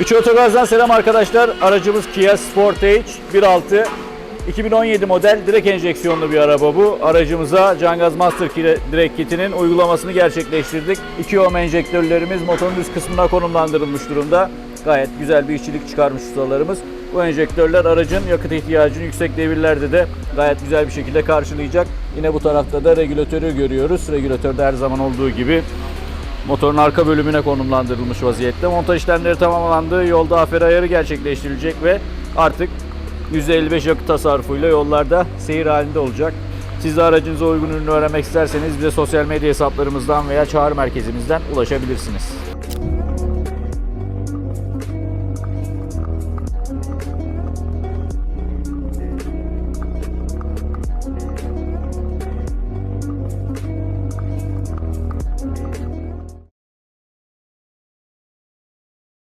Üç Otogaz'dan selam arkadaşlar. Aracımız Kia Sportage 1.6 2017 model direkt enjeksiyonlu bir araba bu. Aracımıza Cangaz Master Kire direkt kitinin uygulamasını gerçekleştirdik. 2 ohm enjektörlerimiz motorun üst kısmına konumlandırılmış durumda. Gayet güzel bir işçilik çıkarmış ustalarımız. Bu enjektörler aracın yakıt ihtiyacını yüksek devirlerde de gayet güzel bir şekilde karşılayacak. Yine bu tarafta da regülatörü görüyoruz. Regülatörde her zaman olduğu gibi Motorun arka bölümüne konumlandırılmış vaziyette. Montaj işlemleri tamamlandı. Yolda afer ayarı gerçekleştirilecek ve artık %55 yakıt tasarrufuyla yollarda seyir halinde olacak. Siz de aracınıza uygun ürünü öğrenmek isterseniz bize sosyal medya hesaplarımızdan veya çağrı merkezimizden ulaşabilirsiniz.